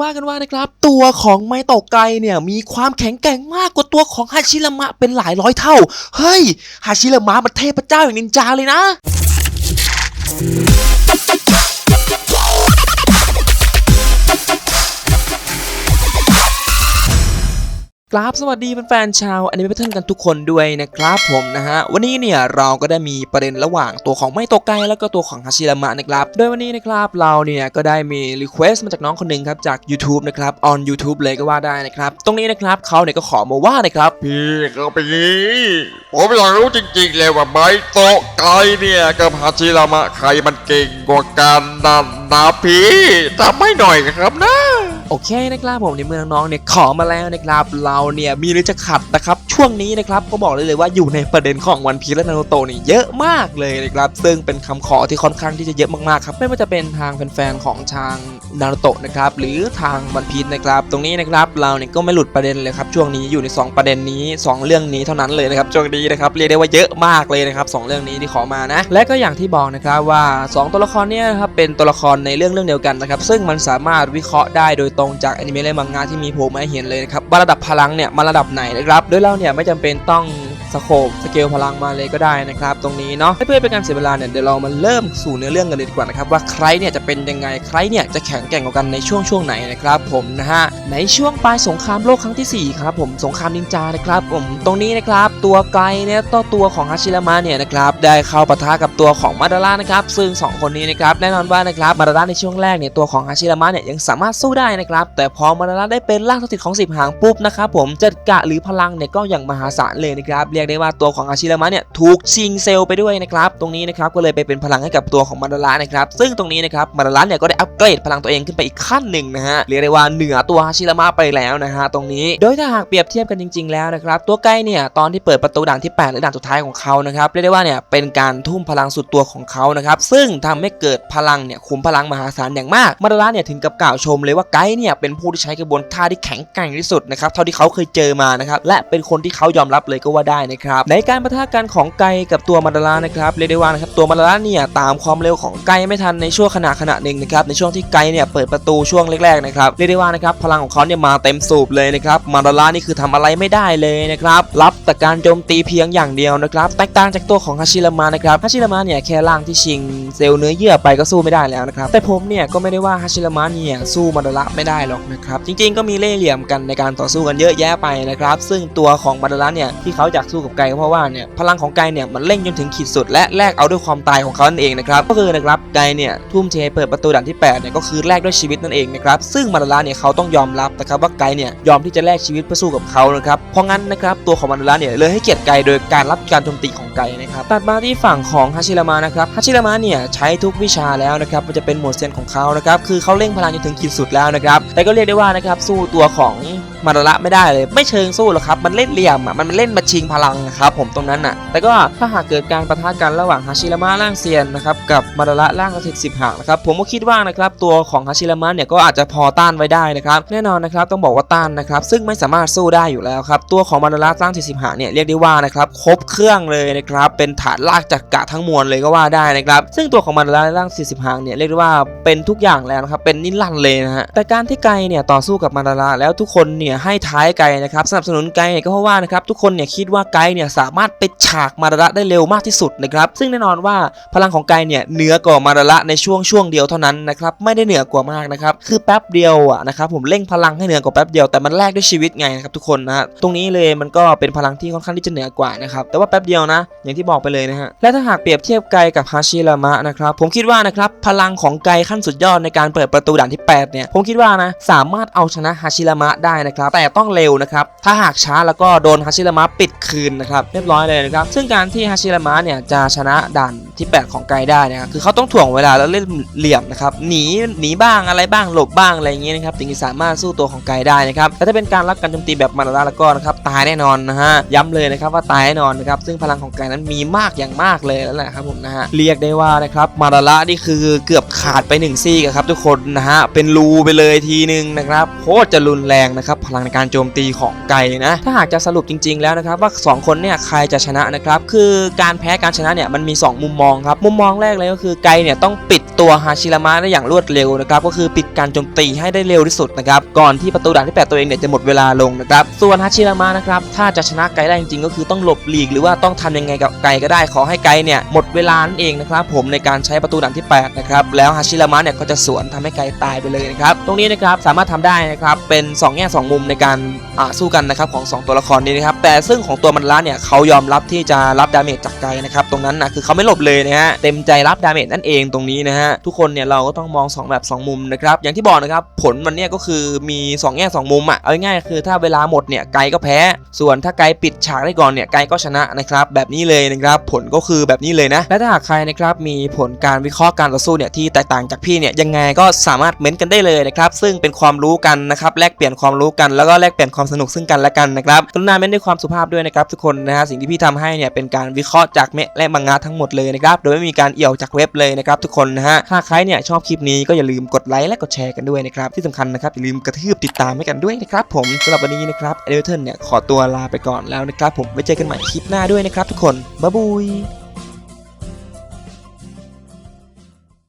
ว่ากันว่านะครับ ตัวของไมโตไกเนี่ยมีความแข็งแกร่งมากกว่าตัวของฮาชิรามะเป็นหลายร้อยเท่า เฮ้ยฮาชิรามะมันเทพเจ้าอย่างนินจาเลยนะ กราบสวัสดีแฟนๆชาวอนิเมะเทิลกันทุกคนด้วยนะครับผมนะฮะวันนี้เนี่ยเราก็ได้มีประเด็นระหว่างตัวของไมโตะไกลแล้วก็ตัวของฮาชิรามะนะครับโดยวันนี้นะครับเราเนี่ยก็ได้มีรีเควสต์มาจากน้องคนหนึ่งครับจาก YouTube นะครับ on YouTube เลยก็ว่าได้นะครับตรงนี้นะครับเขาเนี่ยก็ขอมาว่านะครับพี่ก็เป็นอย่างนี้ผมอยากรู้จริงๆเลยว่าไม้โตะไกลเนี่ยกับฮาชิรามะใครมันเก่งกว่ากันนันนะพี่ทำให้หน่อยครับนะ โอเคนะครับผมในเมืองน้องเนี่ยขอมาแล้วนะครับเราเนี่ยมีเรื่องจะขัดนะครับ ช่วงนี้นะครับก็บอกเลยเลยว่าอยู่ในประเด็นของวันพีและนารูโตนี่เยอะมากเลยนะครับซึ่งเป็นคำขอที่ค่อนข้างที่จะเยอะมากๆครับไม่ว่าจะเป็นทางแฟนๆของทางนารูโตะนะครับหรือทางวันพีนะครับตรงนี้นะครับเราเนี่ยก็ไม่หลุดประเด็นเลยครับช่วงนี้อยู่ใน 2 ประเด็นนี้ 2 เรื่องนี้เท่านั้นเลยนะครับช่วงนี้นะครับเรียกได้ว่าเยอะมากเลยนะครับสองเรื่องนี้ที่ขอมานะและก็อย่างที่บอกนะครับว่า 2 ตัวละครเนี่ยนะครับเป็นตัวละครในเรื่องเรื่องเดียวกันนะครับซึ่งมันสามารถวิเคราะห์ได้โดยตรงจากอนิเมะและมังงะที่มีโผล่มาให้เห็นเลยนะครับว่าระดับพลังเนี่ยมาระดับไหนนะครับโดยเราเนี่ยไม่จำเป็นต้อง สโคปสเกลพลังมาเลยก็ได้นะครับ ตรงนี้เนาะเพื่อเป็นการเสียเวลาเนี่ยเดี๋ยวเรามาเริ่มสู่เนื้อเรื่องกันเลยดีกว่านะครับว่าใครเนี่ยจะเป็นยังไงใครเนี่ยจะแข็งแกร่งกว่ากันในช่วงช่วงไหนนะครับผมนะฮะในช่วงปลายสงครามโลกครั้งที่สี่ครับผมสงครามนินจานะครับผมตรงนี้นะครับตัวไกลเนี่ยต่อตัวของฮาชิรามะเนี่ยนะครับได้เข้าปะทะกับตัวของมาดาระนะครับซึ่งสองคนนี้นะครับแน่นอนว่านะครับมาดาระในช่วงแรกเนี่ยตัวของฮาชิรามะเนี่ยยังสามารถสู้ได้นะครับแต่พอมาดาระได้เป็นร่างสถิตของสิบหางปุ๊บนะครับผมจัดกะหรือพลังเนี่ยก็อย่างมหาศาลเลยนะครับเรียกได้ว่าตัวของฮาชิรามะเนี่ยถูกชิงเซลไปด้วยนะครับตรงนี้นะครับก็เลยไปเป็นพลังให้กับตัวของมาดาระนะครับซึ่งตรงนี้นะครับมาดาระเนี่ยก็ได้อัปเกรดพลังตัวเองขึ้นไปอีกขั้นหนึ่งนะฮะเรียกได้ว่าเหนือตัวฮาชิรามะไปแล้วนะฮะตรงนี้ โดยถ้าหากเปรียบเทียบกันจริง ๆแล้วนะครับตัวไกเนี่ยตอนที่เปิดประตูด่านที่ 8 หรือด่านสุดท้ายของเขานะครับเรียกได้ว่าเนี่ยเป็นการทุ่มพลังสุดตัวของเขานะครับซึ่งทำให้เกิดพลังเนี่ยขุมพลังมหาศาลอย่างมากมาดาระเนี่ยถึงกับกล่าวชมเลยว่าไกเนี่ยเป็นผู้ที่ใช้กระบวนท่าที่แข็งแกร่งที่สุดนะครับเท่าที่เขาเคยเจอมานะครับและเป็นคนที่เขายอมรับเลยก็ว่าได้นะครับในการปะทะกันของไกกับตัวมาดาระนะครับเรียกได้ว่านะครับตัวมาดาระเนี่ยตามความเร็วของไกไม่ทันในช่วงขณะขณะหนึ่งนะครับในช่วงที่ไกเนี่ยเปิดประตูช่วงแรกๆนะครับเรียกได้ว่านะครับพลังของเขาเนี่ยมาเต็มสูบเลยนะครับมาดาระนี่คือทำอะไรไม่ได้เลยนะครับรับแต่การโจมตีเพียงอย่างเดียวนะครับแตกต่างจากตัวของฮาชิรามะนะครับฮาชิรามะเนี่ยแค่ร่างที่ชิงเซลล์เนื้อเยื่อไปก็สู้ไม่ได้แล้วนะครับแต่ผมเนี่ยก็ไม่ได้ว่าฮาชิรามะเนี่ยสู้มาดาระไม่ได้หรอกนะครับจริงๆก็มีเล่ห์เหลี่ยมกันในการต่อสู้กันเยอะแยะไปนะครับซึ่งตัวของมาดาระเนี่ยที่เขาอยากสู้กับไกเพราะว่าเนี่ยพลังของไกเนี่ยมันเร่งจนถึงขีดสุด และแลกเอาด้วยความตายของเขานั่นเองนะครับก็คือนะครับไกเนี่ยทุ่มเทเปิดประตูด่านที่8เนี่ยก็คือแลกด้วยชีวิตนั่นเองนะครับซึ่งมาดาระเนี่ยเขาต้องยอมรับนะครับว่าไกเนี่ยยอมที่จะแลกชีวิตเพื่อสู้กับเขานะครับเพราะงั้นนะครับตัวของมาดาระเนี่ยเลยให้เกียรติไกโดยการรับการโจมตีของไกนะครับตัดมาที่ฝั่งของฮาชิรามะนะครับฮาชิรามะเนี่ยใช้ทุกวิชาแล้วนะครับมันจะเป็นหมดเซนของเขานะครับคือเขาเร่งพลังจนถึงขีดสุดแล้วนะครับแต่ก็เรียกได้ว่านะครับสู้ตัวของ มาดาระไม่ได้เลยไม่เชิงสู้หรอกครับมันเล่นเหลี่ยมอะมันเล่นมาชิงพลังนะครับผมตรงนั้นอะแต่ก็ถ้าหากเกิดการประทะกันระหว่างฮาชิรามะร่างเซียนนะครับกับมาดาระร่างกระสิทธิ์สิบหางนะครับผมก็คิดว่านะครับตัวของฮาชิรามะเนี่ยก็อาจจะพอต้านไว้ได้นะครับแน่นอนนะครับต้องบอกว่าต้านนะครับซึ่งไม่สามารถสู้ได้อยู่แล้วครับตัวของมาดาระร่างสิบหางเนี่ยเรียกได้ว่านะครับครบเครื่องเลยนะครับเป็นฐานลากจักระทั้งมวลเลยก็ว่าได้นะครับซึ่งตัวของมาดาระร่าง40หางเนี่ยเรียกได้ว่าเป็นทุกอย่างแล้วนะครับเป็นนิรันดร์เลยนะฮะแต่การที่ไกเนี่ยต่อสู้กับมาดาระแล้วทุกคนเนี่ยให้ท้ายไกนะครับสนับสนุนไกเนี่ยก็เพราะว่านะครับทุกคนเนี่ยคิดว่าไกเนี่ยสามารถไปฉากมาดาระได้เร็วมากที่สุดนะครับซึ่งแน่นอนว่าพลังของไกเนี่ยเหนือกว่ามาดาระในช่วงช่วงเดียวเท่านั้นนะครับไม่ได้เหนือกว่ามากนะครับคือแป๊บเดียวอะนะครับผมเร่งพลังให้เหนือกว่าแป๊บเดียวแต่มันแลกด้วยชีวิตไงนะครับทุกคนนะฮะตรงนี้เลยมันก็เป็นพลังที่ค่อนข้างที่จะเหนือกว่านะครับแต่ว่าแป๊บเดียวนะ อย่างที่บอกไปเลยนะฮะและถ้าหากเปรียบเทียบไกกับฮาชิรามะนะครับผมคิดว่านะครับพลังของไกขั้นสุดยอดในการเปิดประตูด่านที่8เนี่ยผมคิดว่านะสามารถเอาชนะฮาชิรามะได้นะครับแต่ต้องเร็วนะครับ ถ้าหากช้าแล้วก็โดนฮาชิรามะปิดคืนนะครับ เรียบร้อยเลยนะครับ ซึ่งการที่ฮาชิรามะเนี่ยจะชนะด่าน ที่ 8 ของไกได้นะครับคือเขาต้องถ่วงเวลาแล้วเล่นเหลี่ยมนะครับหนีหนีบ้างอะไรบ้างหลบบ้างอะไรอย่างเงี้ยนะครับถึงจะสามารถสู้ตัวของไกได้นะครับแต่ถ้าเป็นการรับการโจมตีแบบมาราดาแล้วก็นะครับตายแน่นอนนะฮะย้ำเลยนะครับว่าตายแน่นอนนะครับซึ่งพลังของไกนั้นมีมากอย่างมากเลยแล้วแหละครับผมนะฮะเรียกได้ว่านะครับมาราระนี่คือเกือบขาดไปหนึ่งซี่ครับทุกคนนะฮะเป็นรูไปเลยทีนึงนะครับโคตรจะรุนแรงนะครับพลังในการโจมตีของไกนะถ้าหากจะสรุปจริง ๆ แล้วนะครับว่าสองคนเนี่ยใครจะชนะนะครับคือการแพ้การชนะเนี่ยมันมีสองมุมมององครับมุมมองแรกเลยก็คือไกเนี่ยต้องปิดตัวฮาชิรามะได้อย่างรวดเร็วนะครับก็คือปิดการโจมตีให้ได้เร็วที่สุดนะครับก่อนที่ประตูด่านที่แปดตัวเองเนี่ยจะหมดเวลาลงนะครับส่วนฮาชิรามะนะครับถ้าจะชนะไกได้จริงๆก็คือต้องหลบหลีกหรือว่าต้องทำยังไงกับไกก็ได้ขอให้ไกเนี่ยหมดเวลานั่นเองนะครับผมในการใช้ประตูด่านที่แปดนะครับแล้วฮาชิรามะเนี่ยก็จะสวนทำให้ไกตายไปเลยนะครับตรงนี้นะครับสามารถทำได้นะครับเป็นสองแง่สองมุมในการสู้กันนะครับของสองตัวละครนี้นะครับแต่ซึ่งของตัวมันละเนี่ยเขายอมรับที่จะรับดาเมจจากไกนะครับตรงนั้นนะคือเขาไม่หลบเลยนะฮะเต็มใจรับดาเมจนั่นเองตรงนี้นะฮะทุกคนเนี่ยเราก็ต้องมองสองแบบสองมุมนะครับอย่างที่บอกนะครับผลมันเนี่ยก็คือมีสองแง่สองมุมอะเอาง่ายๆคือถ้าเวลาหมดเนี่ยไกก็แพ้ ส่วนถ้าไกปิดฉากได้ก่อนเนี่ยไกก็ชนะนะครับแบบนี้เลยนะครับผลก็คือแบบนี้เลยนะและถ้าหากใครนะครับมีผลการวิเคราะห์การต่อสู้เนี่ยที่แตกต่างจากพี่เนี่ยยังไงก็สามารถเม้นต์กันได้เลยนะครับซึ่งเป็นความรู้กันนะครับแลกเปลี่ยนความรู้กันแล้วก็แลกเปลี่ยนความสนุกซึ่งกันและกันนะครับกรุณาเม้นต์ด้วยความสุภาพด้วยนะครับทุกคนนะฮะสิ่งที่พี่ทำให้เนี่ยเป็นการวิเคราะห์จากเมะและมังงะทั้งหมดเลยนะครับโดยไม่มีการเอี่ยวจากเว็บเลยนะครับทุกคนนะฮะถ้าใครเนี่ยชอบคลิปนี้ก็อย่าลืมกดไลค์และกดแชร์กันด้วยนะครับที่สำคัญนะครับอย่าลืมกระทืบติดตามให้กันด้วยนะครับผมสำหรับวันนี้นะครับเอเดอร์เทนเนี่ยขอตัวลาไปก่อนแล้วนะครับผมไว้เจอกันใหม่คลิปหน้าด้วยนะครับทุกคนบ๊ายบาย